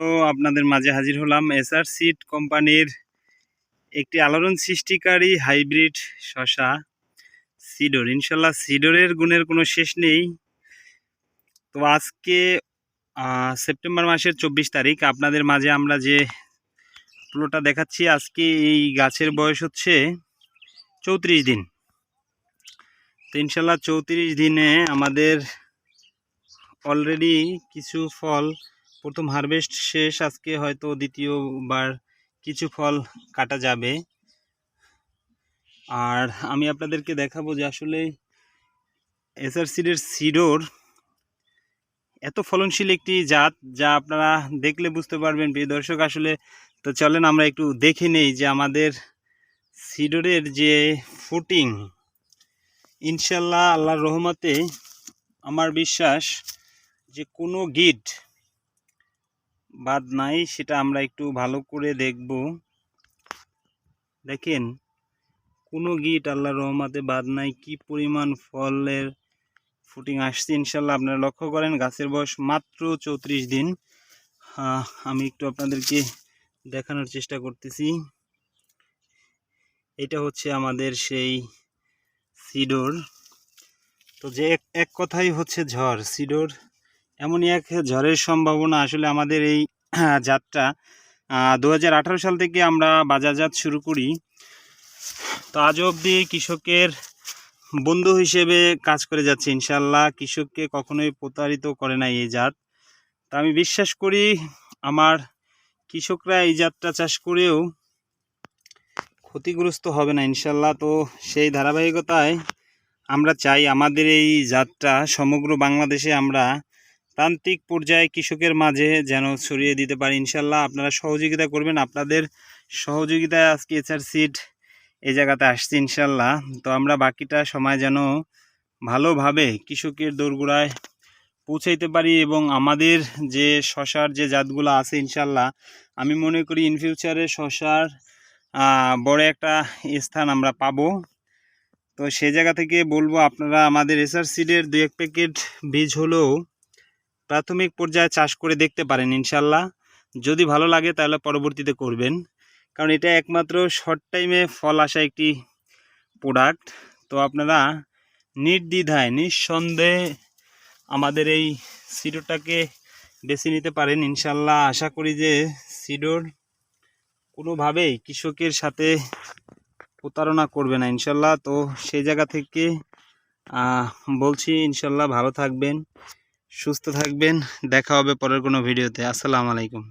তো আপনাদের মাঝে হাজির হলাম এসআর সিড কোম্পানির একটি আলোড়ন সৃষ্টিকারী হাইব্রিড শশা সিডোর। ইনশাল্লাহ সিডোরের গুণের কোনো শেষ নেই। তো আজকে সেপ্টেম্বর মাসের চব্বিশ তারিখ, আপনাদের মাঝে আমরা যে প্লটটা দেখাচ্ছি, আজকে এই গাছের বয়স হচ্ছে চৌত্রিশ দিন। তো ইনশাল্লাহ চৌত্রিশ দিনে আমাদের অলরেডি কিছু ফল প্রথম হারভেস্ট শেষ, আজকে হয়তো দ্বিতীয়বার কিছু ফল কাটা যাবে। আর আমি আপনাদেরকে দেখাবো যে আসলে এসআর সিডের সিডোর এত ফলনশীল একটি জাত যা আপনারা দেখলে বুঝতে পারবেন। প্রিয় দর্শক, আসলে তো চলেন আমরা একটু দেখে নেই যে আমাদের সিডোরের যে ফুটিং ইনশাল্লাহ আল্লাহর রহমতে আমার বিশ্বাস যে কোনো গিট বাদ নাই, সেটা আমরা একটু ভালো করে দেখব। দেখেন, কোনো গিট আল্লাহ রহমাতে বাদ নাই, কি পরিমাণ ফলের ফুটিং আসছে ইনশাল্লাহ আপনারা লক্ষ্য করেন, গাছের বয়স মাত্র চৌত্রিশ দিন। আমি একটু আপনাদেরকে দেখানোর চেষ্টা করতেছি। এটা হচ্ছে আমাদের সেই সিডোর। তো যে এক কথাই হচ্ছে ঝড়, সিডোর এমনই এক ঝড়ের সম্ভাবনা আসলে আমাদের এই জাতটা দু হাজার আঠারো সাল থেকে আমরা বাজারজাত শুরু করি। তো আজ অবধি কৃষকের বন্ধু হিসেবে কাজ করে যাচ্ছে ইনশাল্লাহ কৃষককে কখনোই প্রতারিত করে না এই জাত। তা আমি বিশ্বাস করি আমার কৃষকরা এই জাতটা চাষ করেও ক্ষতিগ্রস্ত হবে না ইনশাল্লাহ তো সেই ধারাবাহিকতায় আমরা চাই আমাদের এই জাতটা সমগ্র বাংলাদেশে আমরা প্রান্তিক পর্যায়ে কৃষকের মাঝে যেন ছড়িয়ে দিতে পারি ইনশাল্লাহ আপনারা সহযোগিতা করবেন। আপনাদের সহযোগিতায় আজকে এচআর সিট এই জায়গাতে আসছে ইনশাল্লাহ তো আমরা বাকিটা সময় যেন ভালোভাবে কৃষকের দোরগোড়ায় পৌঁছাইতে পারি এবং আমাদের যে শশার যে জাতগুলো আছে ইনশাল্লাহ আমি মনে করি ইন ফিউচারে শশার বড় একটা স্থান আমরা পাবো। তো সেই জায়গা থেকে বলব, আপনারা আমাদের এসআর সিডের দু এক প্যাকেট বীজ হলেও প্রাথমিক পর্যায়ে চাষ করে দেখতে পারেন ইনশাল্লাহ। যদি ভালো লাগে তাহলে পরবর্তীতে করবেন। কারণ এটা একমাত্র শর্ট টাইমে ফল আসা একটি প্রোডাক্ট তো আপনারা নির্দ্বিধায়, নিঃসন্দেহে আমাদের এই সিডোরটাকে বেছে নিতে পারেন ইনশাল্লাহ। আশা করি যে সিডোর কোনোভাবেই কৃষকের সাথে প্রতারণা করবে না ইনশাল্লাহ। তো সেই জায়গা থেকে বলছি ইনশাল্লাহ ভালো থাকবেন। সুস্থ থাকবেন দেখা হবে পরের কোনো ভিডিওতে। আসসালামু আলাইকুম।